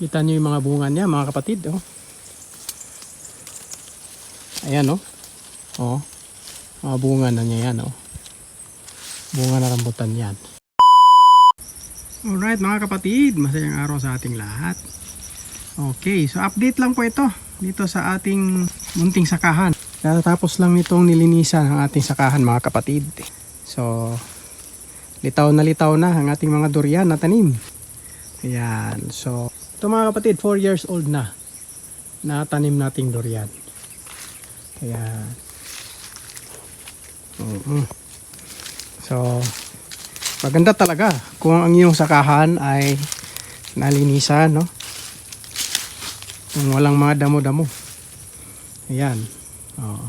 Kita nyo yung mga bunga niya mga kapatid. Oh. Ayan oh. Oh. Mga bunga na niya yan oh. Bunga na rambutan yan. Alright mga kapatid, masayang araw sa ating lahat. Okay, so update lang po ito dito sa ating munting sakahan. Natapos lang nitong nilinisan ang ating sakahan mga kapatid. So, litaw na litaw na ang ating mga durian na tanim. Ayan, so ito mga kapatid, 4 years old na na tanim nating durian. Ayan. Mhm. So, maganda talaga kung ang iyong sakahan ay nalinisan, no? Kung walang mga damo-damo. Ayan. Oo.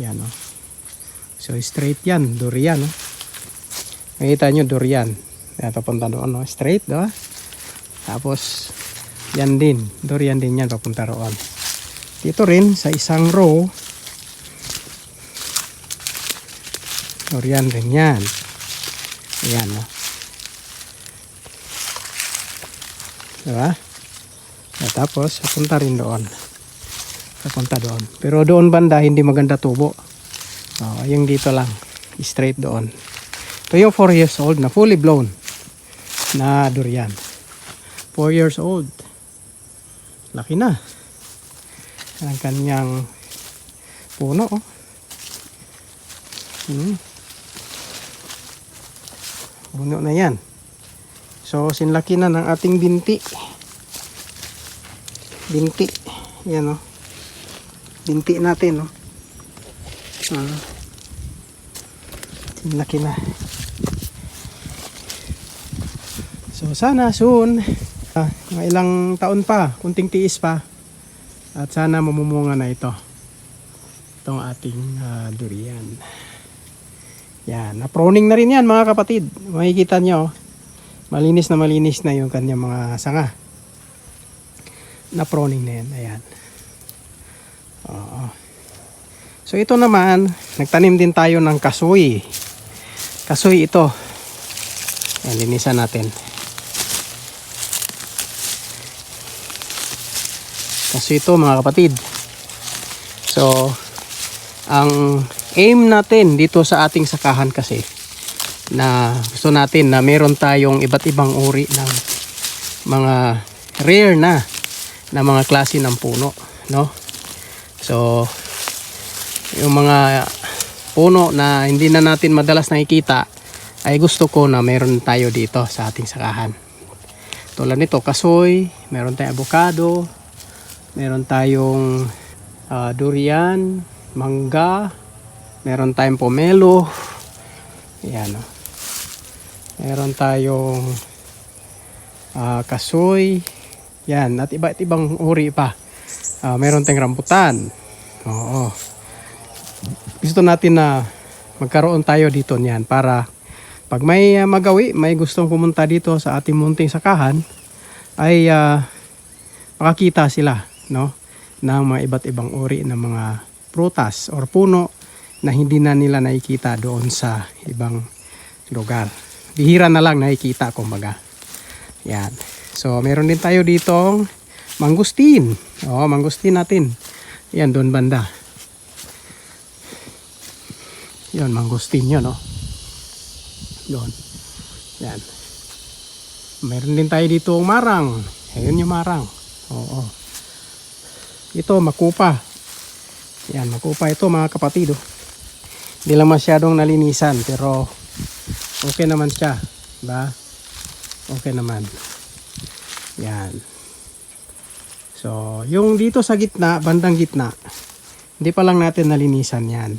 Yan, no? So, straight yan. Durian, no? Nakita nyo, durian. Yan, papunta doon, no? Straight, no? Tapos, yan din. Durian din yan, papunta roon. Dito rin, sa isang row, durian rin yan. Ayan, no? Diba? At tapos, papunta rin doon. Papunta doon. Pero doon banda, hindi maganda tubo. Oh, yung dito lang. Straight doon. Ito yung 4 years old na fully blown na durian. 4 years old. Laki na. Ang kanyang puno. Oh. Hmm. Puno na yan. So, sinlaki na ng ating binti. Binti. Yan oh. Binti natin oh. Ah. Sinlaki na. So, sana soon, mga ilang taon pa, kunting tiis pa, at sana mamumunga na ito. Itong ating ah, durian. Yan. Na-proning na rin yan mga kapatid. Makikita nyo. Malinis na malinis na yung kanyang mga sanga. Na-proning na yan. Ayan. Oo. So ito naman, nagtanim din tayo ng kasoy. Kasoy ito. Ayan, linisan natin. Kasoy ito mga kapatid. So, ang aim natin dito sa ating sakahan kasi na gusto natin na meron tayong iba't ibang uri ng mga rare na na mga klase ng puno no so yung mga puno na hindi na natin madalas nakikita ay gusto ko na meron tayo dito sa ating sakahan tulad nito kasoy meron tayong avocado meron tayong ah, durian mangga meron tayong pomelo. Yan o meron tayong ah, kasoy. Yan at iba't ibang uri pa. Ah, meron tayong rambutan. Oo. Gusto natin na magkaroon tayo dito niyan para pag may ah, magawi may gustong pumunta dito sa ating munting sakahan ay ah, makakita sila no ng mga iba't ibang uri ng mga prutas or puno na hindi na nila nakikita doon sa ibang lugar. Bihira na lang nakikita kumbaga. Yan. So meron din tayo ditong mangustin. Oh, mangustin natin. Yan doon banda. Yan mangustin 'yon, oh. Doon. Yan. Meron din tayo dito marang. Ayun yung marang. Oo. Ito makupa. Yan, makupa ito mga kapatid. Oh. Hindi lang masyadong nalinisan pero okay naman siya. Diba? Okay naman. Yan. So, yung dito sa gitna, bandang gitna, hindi pa lang natin nalinisan yan.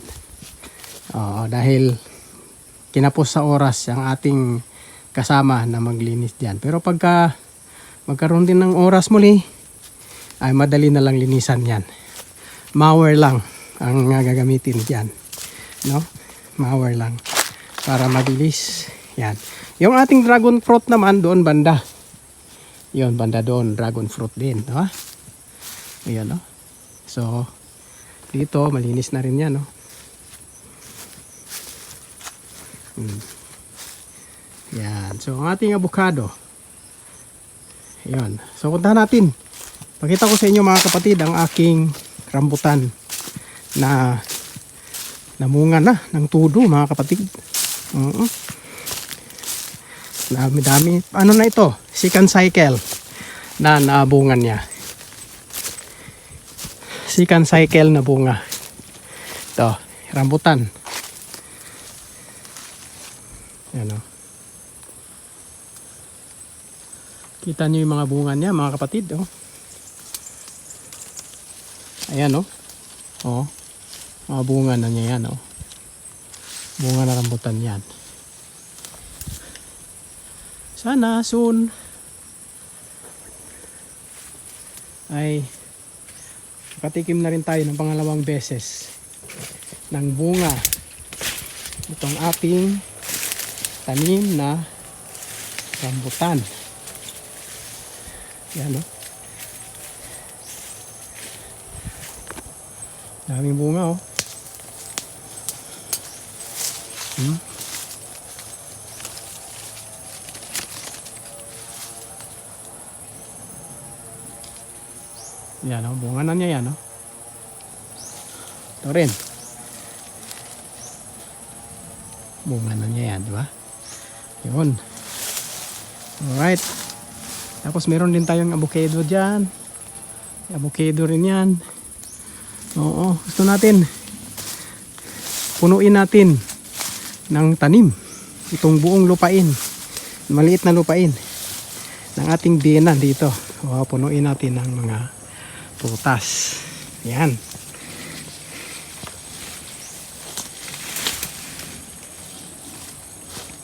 Oo, dahil kinapos sa oras ang ating kasama na maglinis diyan. Pero pagka magkaroon din ng oras muli, ay madali na lang linisan yan. Mower lang ang gagamitin diyan. No? Mower lang para mabilis. Yan. Yung ating dragon fruit naman doon banda. Yon banda doon, dragon fruit din, no? Ayan, no? So, dito malinis na rin 'yan, no? Hmm. Yan. So, ang ating avocado. Ayan. So puntahan natin. Pakita ko sa inyo mga kapatid ang aking rambutan na namunga na ng tudo mga kapatid. Oo. Dami dami. Ano na ito? Second cycle na nabungan niya. Second cycle na bunga. Ito, rambutan. Yan o. Kita niyo yung mga bunga niya mga kapatid. Oh. Ayan oh. Oh. Mga bunga na niya yan oh. Bunga na rambutan yan. Sana soon ay makatikim na rin tayo ng pangalawang beses ng bunga itong ating tanim na rambutan. Yan o. Daming bunga oh. Hmm? Yan o, bunga na niya yan o. Ito rin. Bunga na niya yan, di ba? Yun. Alright. Tapos meron din tayong avocado dyan. Avocado rin yan. Oo, gusto natin. Punuin natin ng tanim. Itong buong lupain. Maliit na lupain. Ng ating bina dito. O, punuin natin ng mga prutas. Yan.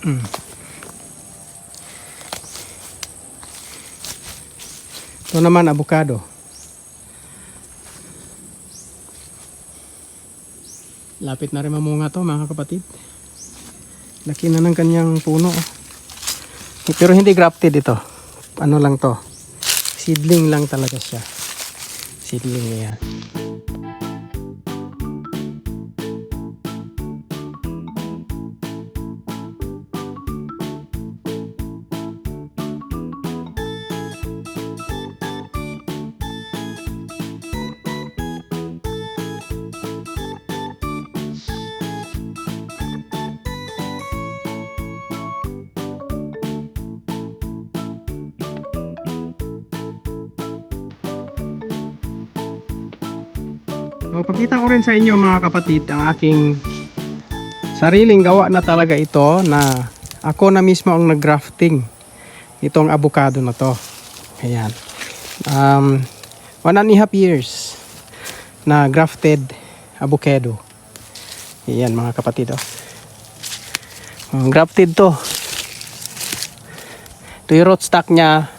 Mm. Ito naman avocado. Lapit na rin mamunga to mga kapatid. Laki na ng kanyang puno. Pero hindi grafted ito. Ano lang to. Seedling lang talaga siya. Seedling yan. Magpakita ko rin sa inyo mga kapatid ang aking sariling gawa na talaga ito na ako na mismo ang nag-grafting itong avocado na to. Ayan. Um, one and a half years na grafted avocado. Ayan mga kapatid. Oh. Um, grafted to. Ito yung rootstock niya.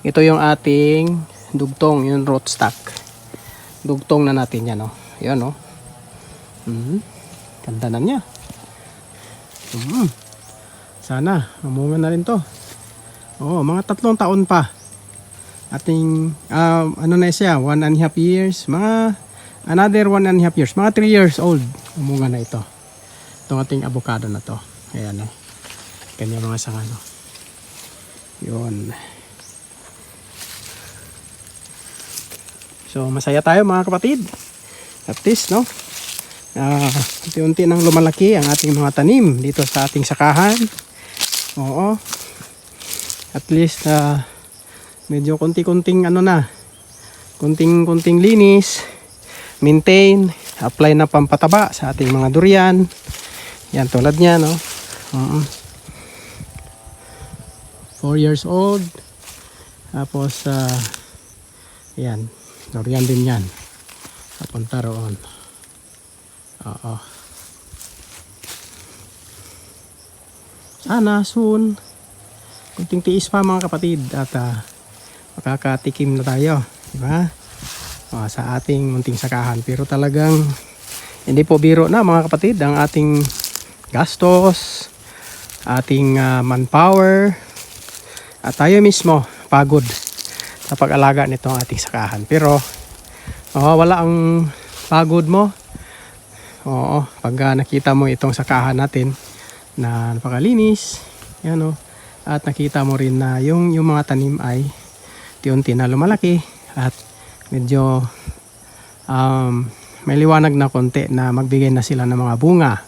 Ito yung ating dugtong, yung rootstock dugtong na natin yan, oh. Yan, oh. Mhm. Ganda na niya. Mhm. Sana, mamunga na rin to. Oo, mga tatlong taon pa. Ating, um, ano na siya, one and a half years. Mga, another one and a half years. Mga three years old. Mamunga na ito. Itong ating avocado na to. Ayan, oh. Kanya mga sanga, no. Yun. So masaya tayo mga kapatid. At least no. Ah, unti-unti nang lumalaki ang ating mga tanim dito sa ating sakahan. Oo. At least ah, medyo konti-konting ano na. Konting-konting linis, maintain, apply na pampataba sa ating mga durian. Yan tulad niya no. Oo. 4 years old. Tapos ah, yan. Durian din yan. Papunta roon. Oo. Sana soon. Kunting tiis pa mga kapatid. At ah, makakatikim na tayo. Diba? O, sa ating munting sakahan. Pero talagang hindi po biro na mga kapatid ang ating gastos, ating ah, manpower, at tayo mismo pagod sa pag-alaga nitong ating sakahan. Pero oh, wala ang pagod mo. Oo, pag ah, nakita mo itong sakahan natin na napakalinis, yan oh, at nakita mo rin na yung yung mga tanim ay unti-unti na lumalaki at medyo um, may liwanag na konti na magbigay na sila ng mga bunga.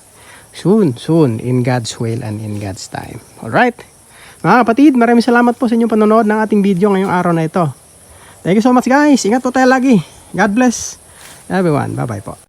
Soon, soon, in God's will and in God's time. Alright? Mga kapatid, maraming salamat po sa inyong panonood ng ating video ngayong araw na ito. Thank you so much guys. Ingat po tayo lagi. God bless everyone. Bye-bye po.